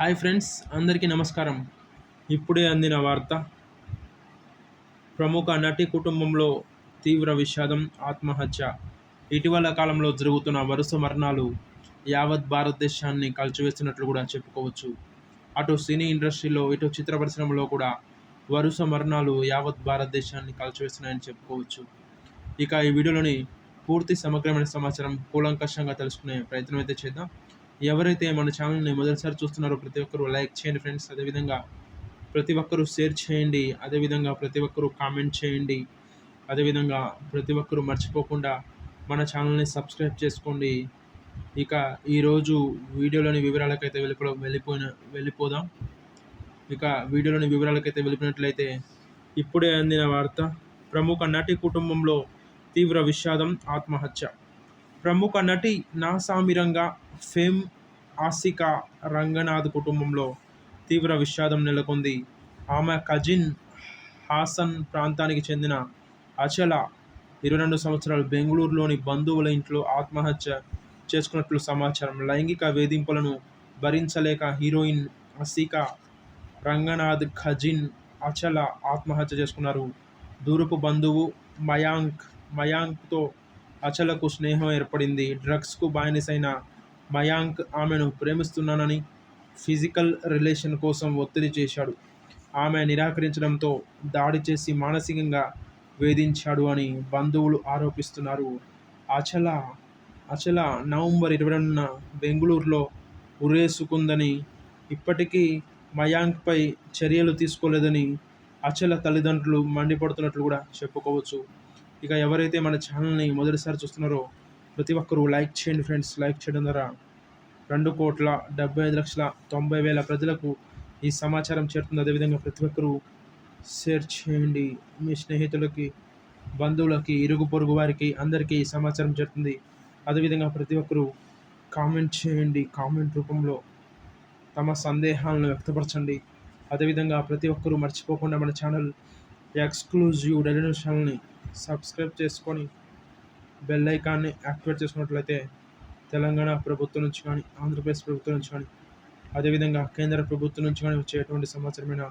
Hi friends అందరికీ నమస్కారం. ఇప్పుడే అందిన వార్త. ప్రముఖ నటి కుటుంబంలో తీవ్ర విషాదం ఆత్మహత్య. ఇటీవల కాలంలో జరుగుతున్న వరుస మరణాలు యావత్ భారతదేశాన్ని కలిచివేస్తున్నట్లు కూడా చెప్పుకోవచ్చు. అటు సినీ ఇండస్ట్రీలో ఇటు చిత్ర పరిశ్రమలో కూడా వరుస మరణాలు యావత్ భారతదేశాన్ని కలిచివేస్తున్నాయని చెప్పుకోవచ్చు. ఇక ఈ వీడియోలోని పూర్తి సమగ్రమైన సమాచారం కూలంకషంగా తెలుసుకునే ప్రయత్నం అయితే చేద్దాం. ఎవరైతే మన ఛానల్ని మొదటిసారి చూస్తున్నారో ప్రతి ఒక్కరూ లైక్ చేయండి ఫ్రెండ్స్. అదేవిధంగా ప్రతి ఒక్కరూ షేర్ చేయండి. అదేవిధంగా ప్రతి ఒక్కరూ కామెంట్ చేయండి. అదేవిధంగా ప్రతి ఒక్కరూ మర్చిపోకుండా మన ఛానల్ని సబ్స్క్రైబ్ చేసుకోండి. ఇక ఈరోజు వీడియోలోని వివరాలకైతే వెళ్ళిపో వెళ్ళిపోయిన వెళ్ళిపోదాం. ఇక వీడియోలోని వివరాలకైతే వెళ్ళిపోయినట్లయితే ఇప్పుడే అందిన వార్త ప్రముఖ నటి కుటుంబంలో తీవ్ర విషాదం ఆత్మహత్య. ప్రముఖ నటి నాసామిరంగా ఫేమ్ ఆసికా రంగనాథ్ కుటుంబంలో తీవ్ర విషాదం నెలకొంది. ఆమె కజిన్ హాసన్ ప్రాంతానికి చెందిన అచల ఇరవై రెండు సంవత్సరాలు బెంగళూరులోని బంధువుల ఇంట్లో ఆత్మహత్య చేసుకున్నట్లు సమాచారం. లైంగిక వేధింపులను భరించలేక హీరోయిన్ అసిక రంగనాథ్ ఖజిన్ అచల ఆత్మహత్య చేసుకున్నారు. దూరపు బంధువు మయాంక్ మయాంక్తో అచలకు స్నేహం ఏర్పడింది. డ్రగ్స్కు బానిసైన మయాంక్ ఆమెను ప్రేమిస్తున్నానని ఫిజికల్ రిలేషన్ కోసం ఒత్తిడి చేశాడు. ఆమె నిరాకరించడంతో దాడి చేసి మానసికంగా వేధించాడు అని బంధువులు ఆరోపిస్తున్నారు. అచల అచల నవంబర్ ఇరవై రెండున బెంగళూరులో ఉరేసుకుందని ఇప్పటికీ మయాంక్పై చర్యలు తీసుకోలేదని అచల తల్లిదండ్రులు మండిపడుతున్నట్లు కూడా చెప్పుకోవచ్చు. ఇక ఎవరైతే మన ఛానల్ని మొదటిసారి చూస్తున్నారో ప్రతి ఒక్కరూ లైక్ చేయండి ఫ్రెండ్స్. లైక్ చేయడం ద్వారా రెండు కోట్ల డెబ్బై ఐదు లక్షల తొంభై వేల ప్రజలకు ఈ సమాచారం చేరుతుంది. అదేవిధంగా ప్రతి ఒక్కరూ షేర్ చేయండి. మీ స్నేహితులకి బంధువులకి ఇరుగు పొరుగు వారికి అందరికీ ఈ సమాచారం చేరుతుంది. అదేవిధంగా ప్రతి ఒక్కరూ కామెంట్ చేయండి. కామెంట్ రూపంలో తమ సందేహాలను వ్యక్తపరచండి. అదేవిధంగా ప్రతి ఒక్కరూ మర్చిపోకుండా మన ఛానల్ ఎక్స్క్లూజివ్ డెలివరీ ఛానల్ని సబ్స్క్రైబ్ చేసుకొని బెల్ ఐకాన్ని యాక్టివేట్ చేసుకున్నట్లయితే తెలంగాణ ప్రభుత్వం నుంచి కానీ ఆంధ్రప్రదేశ్ ప్రభుత్వం నుంచి కానీ అదేవిధంగా కేంద్ర ప్రభుత్వం నుంచి కానీ వచ్చేటువంటి సమాచారమైన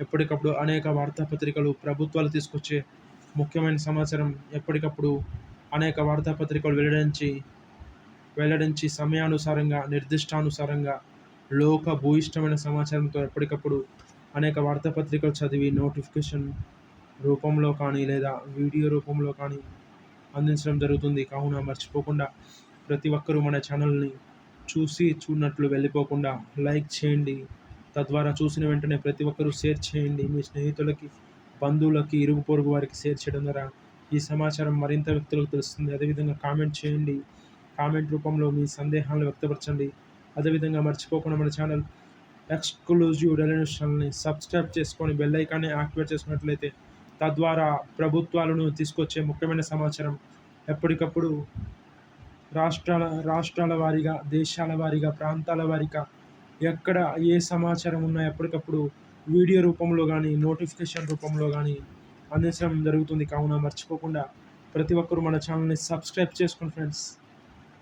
ఎప్పటికప్పుడు అనేక వార్తాపత్రికలు ప్రభుత్వాలు తీసుకొచ్చే ముఖ్యమైన సమాచారం ఎప్పటికప్పుడు అనేక వార్తాపత్రికలు వెల్లడించి వెల్లడించి సమయానుసారంగా నిర్దిష్టానుసారంగా లోక భూయిష్టమైన సమాచారంతో ఎప్పటికప్పుడు అనేక వార్తాపత్రికలు చదివి నోటిఫికేషన్ రూపంలో కానీ లేదా వీడియో రూపంలో కానీ అందించడం జరుగుతుంది. కావున మర్చిపోకుండా ప్రతి ఒక్కరూ మన ఛానల్ని చూసి చూడనట్లు వెళ్ళిపోకుండా లైక్ చేయండి. తద్వారా చూసిన వెంటనే ప్రతి ఒక్కరూ షేర్ చేయండి. మీ స్నేహితులకి బంధువులకి ఇరుగు పొరుగు వారికి షేర్ చేయడం ద్వారా ఈ సమాచారం మరింత వ్యక్తులకు తెలుస్తుంది. అదేవిధంగా కామెంట్ చేయండి. కామెంట్ రూపంలో మీ సందేహాలను వ్యక్తపరచండి. అదేవిధంగా మర్చిపోకుండా మన ఛానల్ ఎక్స్క్లూజివ్ డెలినేషన్ని సబ్స్క్రైబ్ చేసుకొని బెల్ ఐకాన్ని యాక్టివేట్ చేసుకున్నట్లయితే తద్వారా ప్రభుత్వాలను తీసుకొచ్చే ముఖ్యమైన సమాచారం ఎప్పటికప్పుడు రాష్ట్రాల రాష్ట్రాల వారీగా దేశాల వారీగా ప్రాంతాల వారీగా ఎక్కడ ఏ సమాచారం ఉన్నా ఎప్పటికప్పుడు వీడియో రూపంలో కానీ నోటిఫికేషన్ రూపంలో కానీ అందించడం జరుగుతుంది. కావున మర్చిపోకుండా ప్రతి ఒక్కరు మన ఛానల్ని సబ్స్క్రైబ్ చేసుకోండి ఫ్రెండ్స్.